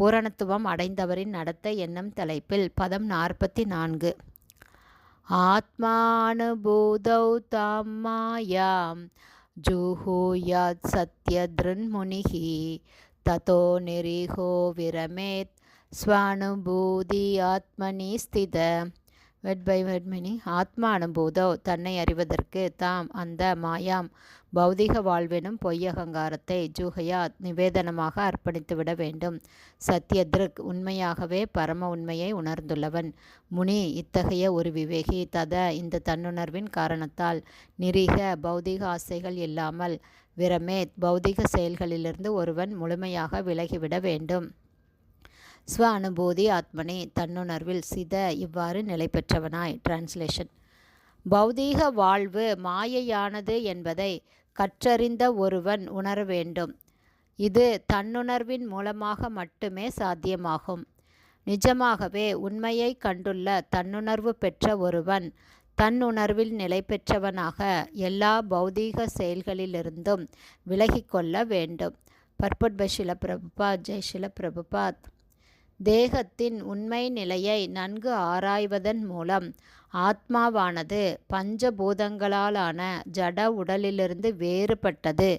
பூரணத்துவம் அடைந்தவரின் நடத்தை என்னும் தலைப்பில் பதம் நாற்பத்தி நான்கு ஆத்மானுபூதௌ தாம் மாயாம் ஜூஹூயாத் சத்யத்ருன்முனிகி ததோ நிரிஹோ விரமேத் ஸ்வானுபூதி ஆத்மனி ஸ்தித. வெட் பை வெட் ஆத்மா அனுபூதோ தன்னை அறிவதற்கு தாம் அந்த மாயாம் பௌதிக வாழ்வினும் பொய்யகங்காரத்தை ஜூகையா நிவேதனமாக அர்ப்பணித்துவிட வேண்டும். சத்யத்ருக் உண்மையாகவே பரம உண்மையை உணர்ந்துள்ளவன். முனி இத்தகைய ஒரு விவேகி தத இந்த தன்னுணர்வின் காரணத்தால் நிரீக பௌதிக ஆசைகள் இல்லாமல் விரமேத் பௌதிக செயல்களிலிருந்து ஒருவன் முழுமையாக விலகிவிட வேண்டும். ஸ்வ அனுபூதி ஆத்மனே தன்னுணர்வில் சித இவ்வாறு நிலை பெற்றவனாய். டிரான்ஸ்லேஷன் பௌதீக வாழ்வு மாயையானது என்பதை கற்றறிந்த ஒருவன் உணர வேண்டும். இது தன்னுணர்வின் மூலமாக மட்டுமே சாத்தியமாகும். நிஜமாகவே உண்மையை கண்டுள்ள தன்னுணர்வு பெற்ற ஒருவன் தன்னுணர்வில் நிலை பெற்றவனாக எல்லா பௌதீக செயல்களிலிருந்தும் விலகிக்கொள்ள வேண்டும். பர்பட் பை ஷில பிரபுபாத் ஜெய் ஷில பிரபுபாத் தேகத்தின் உண்மை நிலையை நன்கு ஆராய்வதன் மூலம் ஆத்மாவானது பஞ்சபூதங்களாலான ஜட உடலிலிருந்து வேறுபட்டது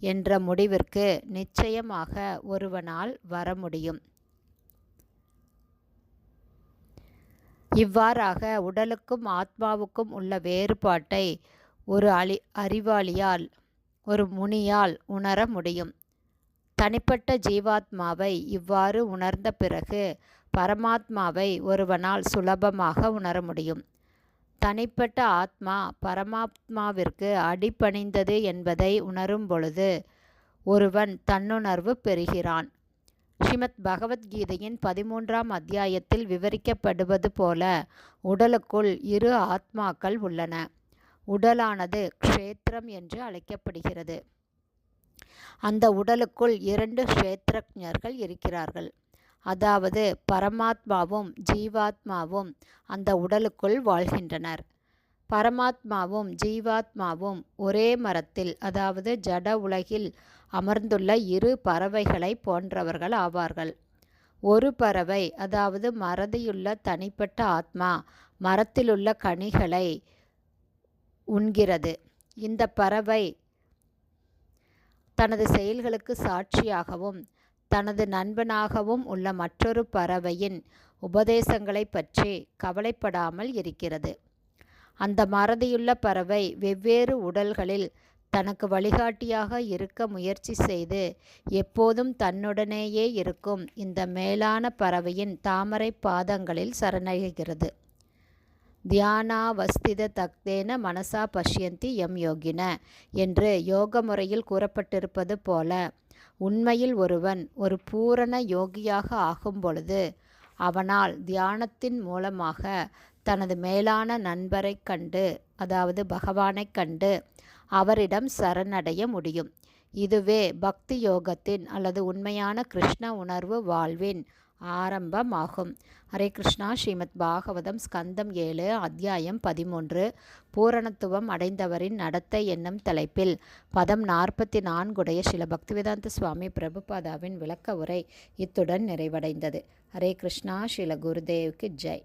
என்ற முடிவிற்கு நிச்சயமாக ஒருவனால் வர முடியும். இவ்வாறாக உடலுக்கும் ஆத்மாவுக்கும் உள்ள வேறுபாட்டை ஒரு அழி அறிவாளியால் ஒரு முனியால் உணர முடியும். தனிப்பட்ட ஜீவாத்மாவை இவ்வாறு உணர்ந்த பிறகு பரமாத்மாவை ஒருவனால் சுலபமாக உணர முடியும். தனிப்பட்ட ஆத்மா பரமாத்மாவிற்கு அடிபணிந்தது என்பதை உணரும் பொழுது ஒருவன் தன்னுணர்வு பெறுகிறான். ஸ்ரீமத் பகவத்கீதையின் பதிமூன்றாம் அத்தியாயத்தில் விவரிக்கப்படுவது போல உடலுக்குள் இரு ஆத்மாக்கள் உள்ளன. உடலானது க்ஷேத்திரம் என்று அழைக்கப்படுகிறது. அந்த உடலுக்குள் இரண்டு க்ஷேத்திரஜர்கள் இருக்கிறார்கள். அதாவது பரமாத்மாவும் ஜீவாத்மாவும் அந்த உடலுக்குள் வாழ்கின்றனர். பரமாத்மாவும் ஜீவாத்மாவும் ஒரே மரத்தில் அதாவது ஜட உலகில் அமர்ந்துள்ள இரு பறவைகளை போன்றவர்கள் ஆவார்கள். ஒரு பறவை அதாவது மறதியுள்ள தனிப்பட்ட ஆத்மா மரத்திலுள்ள கனிகளை உண்கிறது. இந்த பறவை தனது செயல்களுக்கு சாட்சியாகவும் தனது நண்பனாகவும் உள்ள மற்றொரு பறவையின் உபதேசங்களை பற்றி கவலைப்படாமல் இருக்கிறது. அந்த மறதியுள்ள பறவை வெவ்வேறு உடல்களில் தனக்கு வழிகாட்டியாக இருக்க முயற்சி செய்து எப்போதும் தன்னுடனேயே இருக்கும் இந்த மேலான பறவையின் தாமரை பாதங்களில் சரணடைகிறது. தியானாவஸ்தித தக்தேன மனசா பஷ்யந்தி எம் யோகின என்று யோக முறையில் கூறப்பட்டிருப்பது போல உண்மையில் ஒருவன் ஒரு பூரண யோகியாக ஆகும் பொழுது அவனால் தியானத்தின் மூலமாக தனது மேலான நண்பரை கண்டு அதாவது பகவானை கண்டு அவரிடம் சரணடைய முடியும். இதுவே பக்தி யோகத்தின் அல்லது உண்மையான கிருஷ்ண உணர்வு வாழ்வின் ஆரம்பமாகும். ஹரே கிருஷ்ணா ஸ்ரீமத் பாகவதம் ஸ்கந்தம் ஏழு அத்தியாயம் பதிமூன்று பூரணத்துவம் அடைந்தவரின் நடத்தை என்னும் தலைப்பில் பதம் நாற்பத்தி நான்குடைய சில பக்திவேதாந்த சுவாமி பிரபுபாதாவின் விளக்க உரை இத்துடன் நிறைவடைந்தது. ஹரே கிருஷ்ணா ஸ்ரீல குருதேவுக்கு ஜெய்.